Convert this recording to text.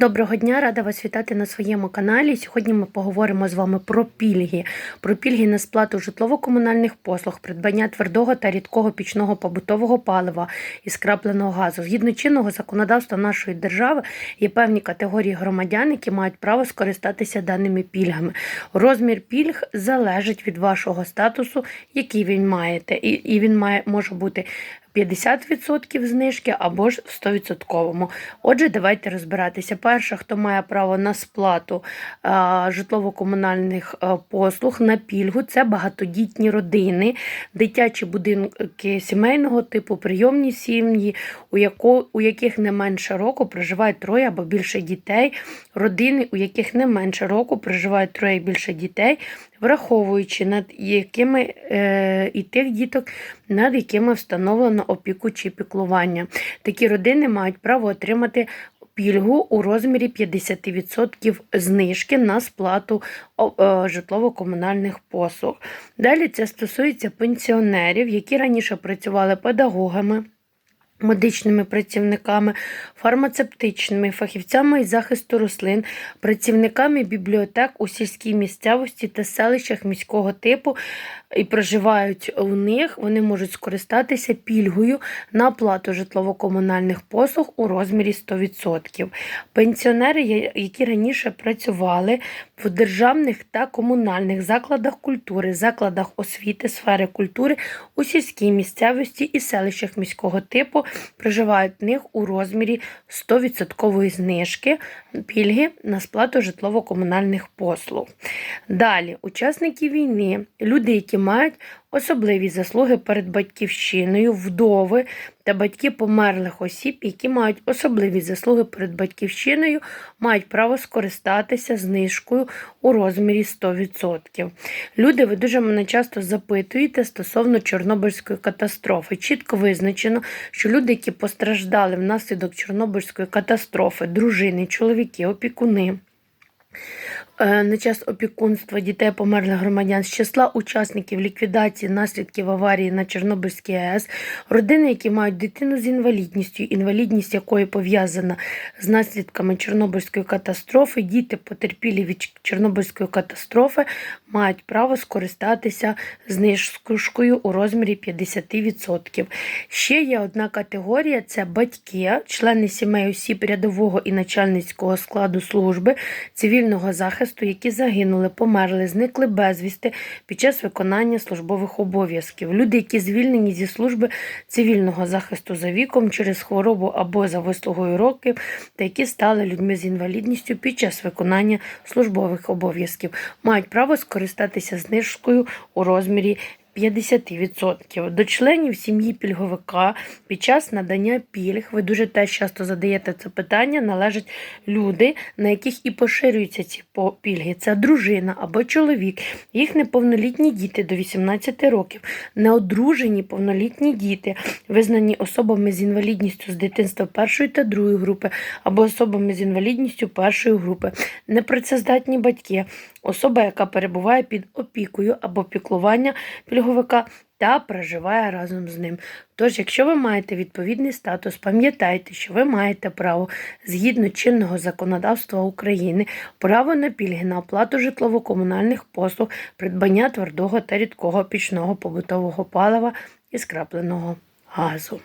Доброго дня, рада вас вітати на своєму каналі. Сьогодні ми поговоримо з вами про пільги, про пільги на сплату житлово-комунальних послуг, придбання твердого та рідкого пічного побутового палива і скрапленого газу. Згідно чинного законодавства нашої держави є певні категорії громадян, які мають право скористатися даними пільгами. Розмір пільг залежить від вашого статусу, який він маєте, і, він має може бути 50% знижки або ж в 100%. Отже, давайте розбиратися. Перше, хто має право на сплату житлово-комунальних послуг на пільгу, це багатодітні родини, дитячі будинки сімейного типу, прийомні сім'ї, у, яко, у яких не менше року проживають троє або більше дітей, родини, у яких не менше року проживають троє і більше дітей, враховуючи над якими е, і тих діток, над якими встановлено опіку чи піклування. Такі родини мають право отримати пільгу у розмірі 50% знижки на сплату е, житлово-комунальних послуг. Далі це стосується пенсіонерів, які раніше працювали педагогами. Медичними працівниками, фармацевтичними фахівцями із захисту рослин, працівниками бібліотек у сільській місцевості та селищах міського типу і проживають у них, вони можуть скористатися пільгою на оплату житлово-комунальних послуг у розмірі 100%. Пенсіонери, які раніше працювали в державних та комунальних закладах культури, закладах освіти, сфери культури у сільській місцевості і селищах міського типу, проживають в них у розмірі 100% знижки пільги на сплату житлово-комунальних послуг. Далі, учасники війни, люди, які мають особливі заслуги перед батьківщиною, вдови та батьки померлих осіб, які мають особливі заслуги перед батьківщиною, мають право скористатися знижкою у розмірі 100%. Люди, ви дуже мене часто запитуєте стосовно Чорнобильської катастрофи. Чітко визначено, що люди, які постраждали внаслідок Чорнобильської катастрофи, дружини, чоловіки, опікуни. Е, на час опікунства дітей померлих громадян з числа учасників ліквідації наслідків аварії на Чорнобильській АЕС, родини, які мають дитину з інвалідністю, інвалідність якої пов'язана з наслідками Чорнобильської катастрофи, діти, потерпілі від Чорнобильської катастрофи, мають право скористатися знижкою у розмірі 50%. Ще є одна категорія це батьки, члени сімей осіб рядового і начальницького складу служби цивільного захисту, які загинули, померли, зникли безвісти під час виконання службових обов'язків. Люди, які звільнені зі служби цивільного захисту за віком через хворобу або за вислугою років, та які стали людьми з інвалідністю під час виконання службових обов'язків, мають право скористатися знижкою у розмірі 50%. До членів сім'ї пільговика під час надання пільг, ви дуже теж часто задаєте це питання, належать люди, на яких і поширюються ці пільги. Це дружина або чоловік, їх неповнолітні діти до 18 років, неодружені повнолітні діти, визнані особами з інвалідністю з дитинства першої та другої групи, або особами з інвалідністю першої групи, непрацездатні батьки, особа, яка перебуває під опікою або піклування пільговика та проживає разом з ним. Тож, якщо ви маєте відповідний статус, пам'ятайте, що ви маєте право згідно чинного законодавства України, право на пільги на оплату житлово-комунальних послуг, придбання твердого та рідкого пічного побутового палива і скрапленого газу.